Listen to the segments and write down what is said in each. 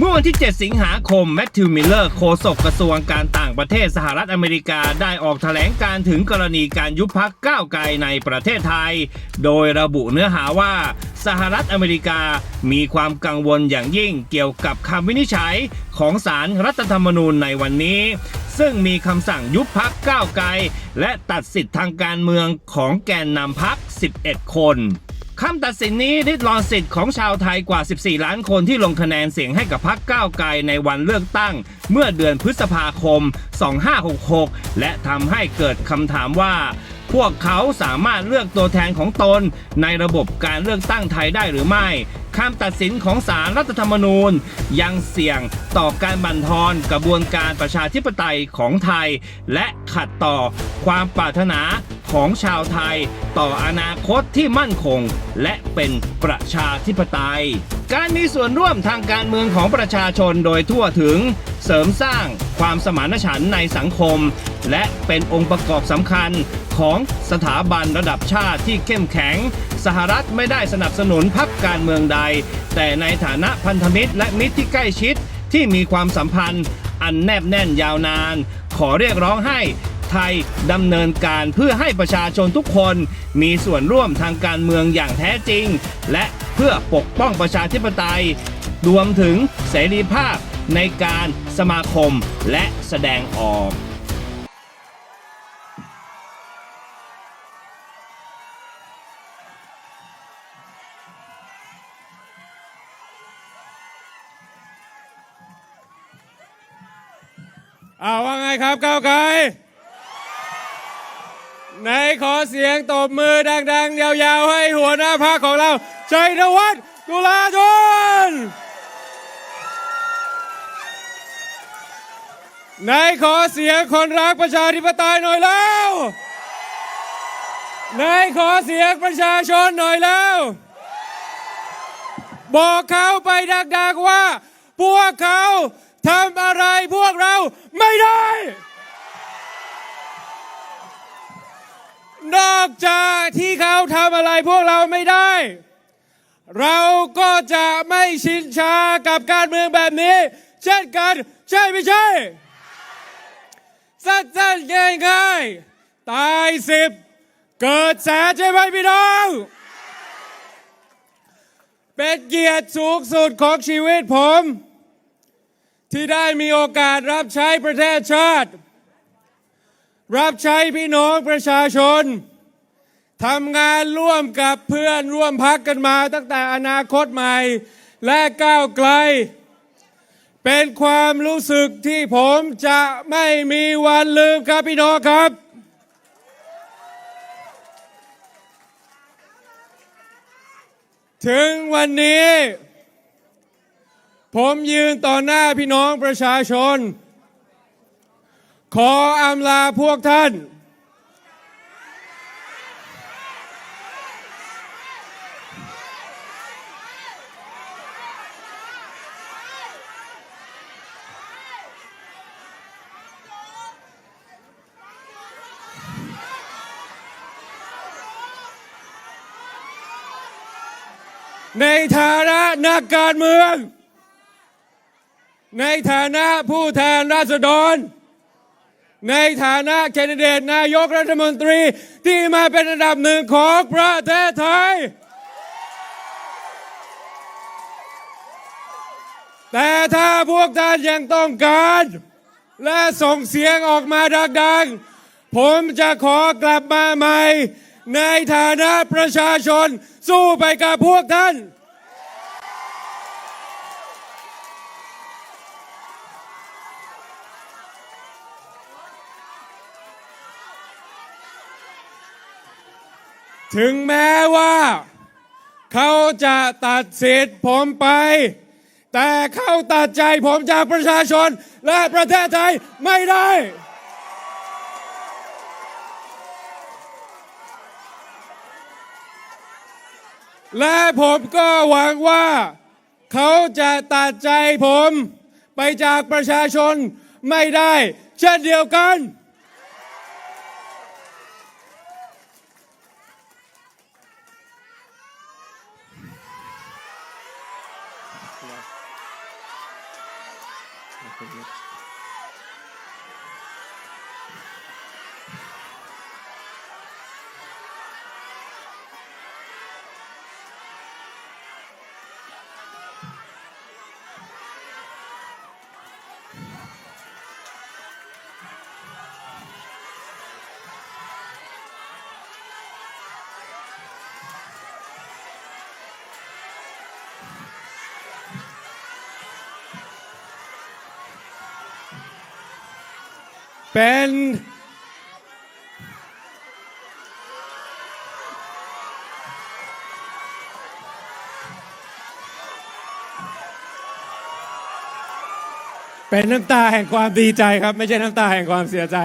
เมื่อวันที่ 7 สิงหาคม แมทธิวมิลเลอร์โฆษกกระทรวงการต่างประเทศสหรัฐอเมริกาได้ออกแถลงการถึงกรณีการยุบพักก้าวไกลในประเทศไทย โดยระบุเนื้อหาว่า สหรัฐอเมริกามีความกังวลอย่างยิ่งเกี่ยวกับคำวินิจฉัยของศาลรัฐธรรมนูญในวันนี้ ซึ่งมีคำสั่งยุบพักก้าวไกล และตัดสิทธิ์ทางการเมืองของแกนนำพัก 11 คน คำตัดสินนี้ริดรอนสิทธิ์ของชาวไทยกว่า 14 ล้านคนที่ลงคะแนนเสียงให้กับพรรคก้าวไกลในวันเลือกตั้ง เมื่อเดือนพฤษภาคม 2566 และทำให้เกิดคำถามว่า พวกเขาสามารถเลือกตัวแทนของตน ในระบบการเลือกตั้งไทยได้หรือไม่คำตัดสินของศาลรัฐธรรมนูญ ยังเสี่ยงต่อการบั่นทอนกระบวนการประชาธิปไตยของไทย และขัดต่อความปรารถนา ของชาวไทย ต่ออนาคตที่มั่นคง และเป็นประชาธิปไตย การมีส่วนร่วมทางการเมืองของประชาชนโดยทั่วถึง เสริมสร้างความสมานฉันท์ในสังคม และเป็นองค์ประกอบสำคัญของสถาบันระดับชาติที่เข้มแข็ง สหรัฐไม่ได้สนับสนุนพรรคการเมืองใด แต่ในฐานะพันธมิตรและมิตรที่ใกล้ชิดที่มีความสัมพันธ์อันแนบแน่นยาวนาน ขอเรียกร้องให้ ไทยดำเนินการเพื่อให้ประชาชนทุกคนมีส่วนร่วมทางการเมืองอย่างแท้จริง และเพื่อปกป้องประชาธิปไตย รวมถึงเสรีภาพในการสมาคมและแสดงออกอ้าวว่าไงครับก้าวไกล ไหนขอเสียงตบมือดัง ๆ ยาวๆ ให้หัวหน้าพรรคของเราชัยธวัฒน์ตุลาธนไหนขอเสียงคนรักประชาธิปไตยหน่อยแล้วไหนขอเสียงประชาชนหน่อยแล้ว บอกเขาไปดักๆว่า พวกเขาทำอะไรพวกเราไม่ได้ นอกจากที่เขาทำอะไรพวกเราไม่ได้ เราก็จะไม่ชินชากับการเมืองแบบนี้ เช่นกัน ใช่ไม่ใช่ สั้นๆง่ายๆตายสิบเกิดแสนใช่ไหมพี่น้อง เป็นเกียรติสูงสุดของชีวิตผม ที่ได้มีโอกาสรับใช้ประเทศชาติ รับใช้พี่น้องประชาชนทำงานร่วมกับเพื่อนร่วมพักกันมาตั้งแต่อนาคตใหม่ และก้าวไกล เป็นความรู้สึกที่ผมจะไม่มีวันลืมครับพี่น้องครับ ถึงวันนี้ ผมยืนต่อหน้าพี่น้องประชาชน ขออำลาพวกท่าน ในฐานะนักการเมือง ในฐานะผู้แทนราษฎร ในฐานะแคนดิเดตนายกรัฐมนตรีที่มาเป็นอันดับหนึ่งของประเทศไทย แต่ถ้าพวกท่านยังต้องการ และส่งเสียงออกมาดังๆ ผมจะขอกลับมาใหม่ ในฐานะประชาชนสู้ไปกับพวกท่าน ถึงแม้ว่า เขาจะตัดสิทธิ์ผมไป แต่เขาตัดใจผมจากประชาชนและประเทศไทยไม่ได้ และผมก็หวังว่า เขาจะตัดใจผมไปจากประชาชนไม่ได้ เช่นเดียวกัน arkadaşlar. Bakabiliriz. เป็น เป็นน้ำตาแห่งความดีใจครับ ไม่ใช่น้ำตาแห่งความเสียใจ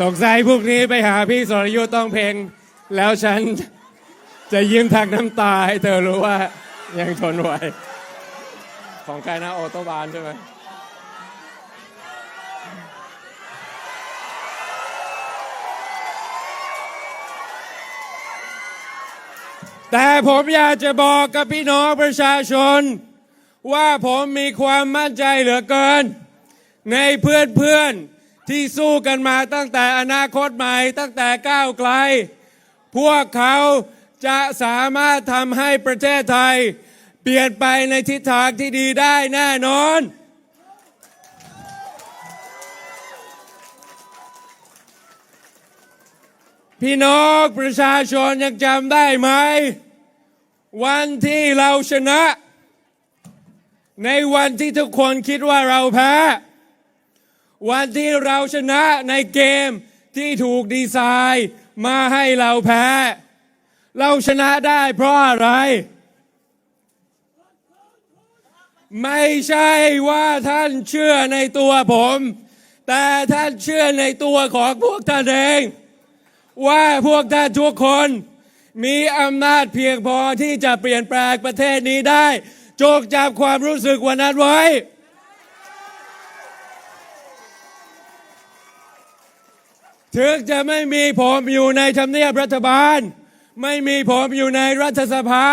สงสัยพวกนี้ไปหาพี่สรยุทธ์ต้องเพลง แล้วฉันจะยิ้มทักน้ำตาให้เธอรู้ว่ายังทนไหวของใครนะโอโตบานใช่ไหมแต่ผมอยากจะบอกกับพี่น้องประชาชน ว่าผมมีความมั่นใจเหลือเกิน ในเพื่อนเพื่อนๆ ที่สู้กันมาตั้งแต่อนาคตใหม่ ตั้งแต่ก้าวไกล พวกเขาจะสามารถทำให้ประเทศไทย เปลี่ยนไปในทิศทางที่ดีได้แน่นอน พี่น้องประชาชนยังจำได้ไหม วันที่เราชนะ ในวันที่ทุกคนคิดว่าเราแพ้ วันที่เราชนะในเกมที่ถูกดีไซน์มาให้เราแพ้ เราชนะได้เพราะอะไร ไม่ใช่ว่าท่านเชื่อในตัวผม แต่ท่านเชื่อในตัวของพวกท่านเอง ว่าพวกท่านทุกคนมีอำนาจเพียงพอที่จะเปลี่ยนแปลงประเทศนี้ได้ จงจำความรู้สึกวันนั้นไว้ ถึงจะไม่มีผมอยู่ในทำเนียบรัฐบาล ไม่มีผมอยู่ในรัฐสภา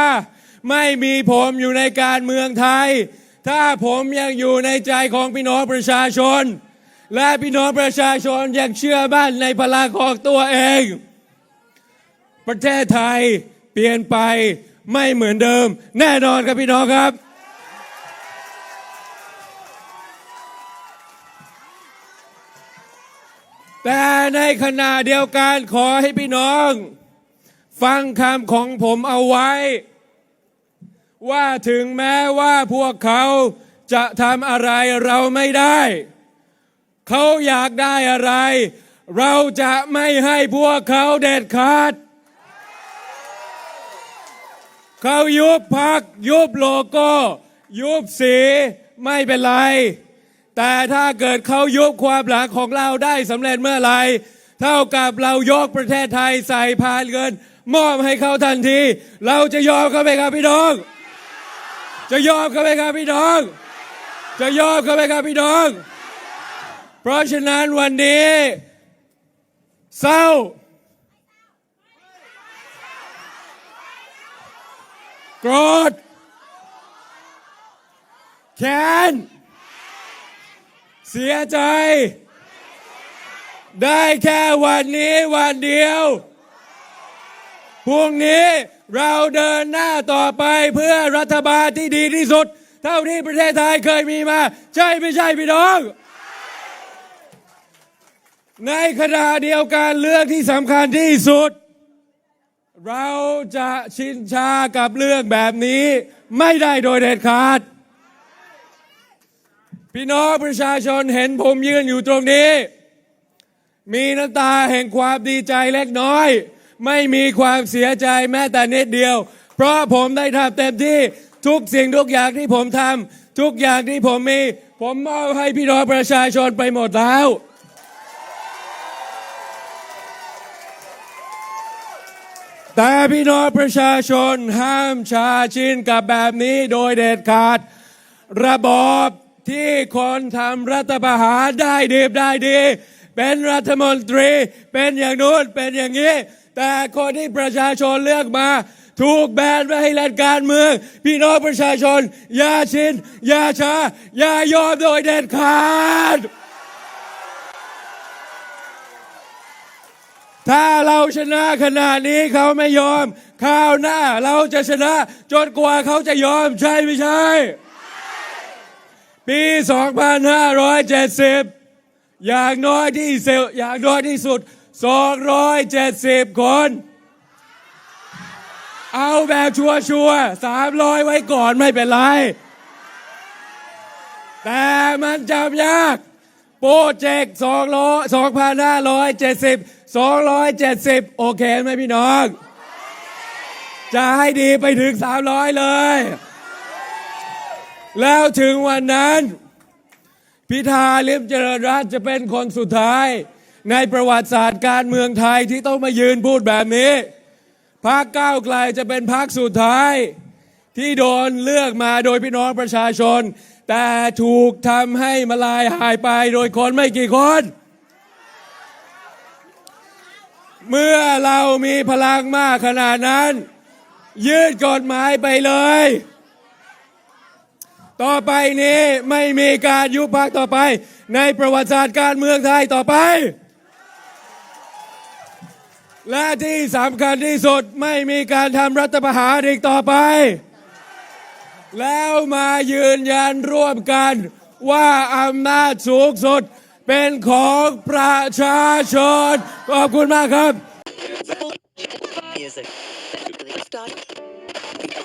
ไม่มีผมอยู่ในการเมืองไทย ถ้าผมยังอยู่ในใจของพี่น้องประชาชน และพี่น้องประชาชนยังเชื่อมั่นในพลังของตัวเอง ประเทศไทยเปลี่ยนไปไม่เหมือนเดิม แน่นอนครับพี่น้องครับ แต่ในขณะเดียวกันขอให้พี่น้อง ฟังคำของผมเอาไว้ ว่าถึงแม้ว่าพวกเขาจะทำอะไรเราไม่ได้ เขาอยากได้อะไร เราจะไม่ให้พวกเขาเด็ดขาด เขายุบพัก ยุบโลโก้ ยุบสี ไม่เป็นไร แต่ถ้าเกิดเขายุบความหลังของเราได้สำเร็จเมื่อไหร่เท่ากับเรายกประเทศไทยใส่พานเงิน มอบให้เขาทันที เราจะยอมเขาไหมครับพี่น้อง จะยอมเขาไหมครับพี่น้อง จะยอมเขาไหมครับพี่น้อง เพราะฉะนั้นวันนี้เศร้าโกรธแค้น เสียใจ ได้แค่วันนี้วันเดียว พรุ่งนี้เราเดินหน้าต่อไปเพื่อรัฐบาลที่ดีที่สุด เท่าที่ประเทศไทยเคยมีมา ใช่ไม่ใช่พี่น้อง ในขณะเดียวกันเรื่องที่สำคัญที่สุด เราจะชินชากับเรื่องแบบนี้ ไม่ได้โดยเด็ดขาด พี่น้องประชาชนเห็นผมยืนอยู่ตรงนี้ มีน้ำตาแห่งความดีใจเล็กน้อย ไม่มีความเสียใจแม้แต่นิดเดียว เพราะผมได้ทำเต็มที่ทุกสิ่งทุกอย่างที่ผมทำทุกอย่างที่ผมมี ผมมอบให้พี่น้องประชาชนไปหมดแล้วแต่พี่น้องประชาชนห้ามชาชินกับแบบนี้โดยเด็ดขาด ระบอบ ที่คนทำรัฐประหารได้ดีได้ดี เป็นรัฐมนตรีเป็นอย่างนู้นเป็นอย่างนี้ แต่คนที่ประชาชนเลือกมา ถูกแบนไม่ให้เล่นการเมือง พี่น้องประชาชน อย่าชิน อย่าช้า อย่ายอมโดยเด็ดขาด ถ้าเราชนะขนาดนี้เขาไม่ยอม ข้าวหน้าเราจะชนะ จนกว่าเขาจะยอมใช่ไม่ใช่ ปี 2570 อย่างน้อยที่สุดอย่างน้อยที่สุด 270 คน เอาแบบชัวร์ๆ300ไว้ก่อนไม่เป็นไร แต่มันจำยาก โปรเจกต์2,570 270 โอเคไหมพี่น้อง จะให้ดีไปถึง 300 เลย แล้วถึงวันนั้น พิธาลิมเจริญรัตจะเป็นคนสุดท้าย ในประวัติศาสตร์การเมืองไทยที่ต้องมายืนพูดแบบนี้พรรคก้าวไกลจะเป็นพรรคสุดท้าย ที่โดนเลือกมาโดยพี่น้องประชาชน แต่ถูกทำให้มาลายหายไปโดยคนไม่กี่คน เมื่อเรามีพลังมากขนาดนั้น ยืดกฎหมายไปเลย ต่อไปนี้ไม่มีการยุบพักต่อไป ในประวัติศาสตร์การเมืองไทยต่อไป และที่สำคัญที่สุดไม่มีการทำรัฐประหารอีกต่อไป แล้วมายืนยันร่วมกันว่าอำนาจสูงสุดเป็นของประชาชน ขอบคุณมากครับ Music.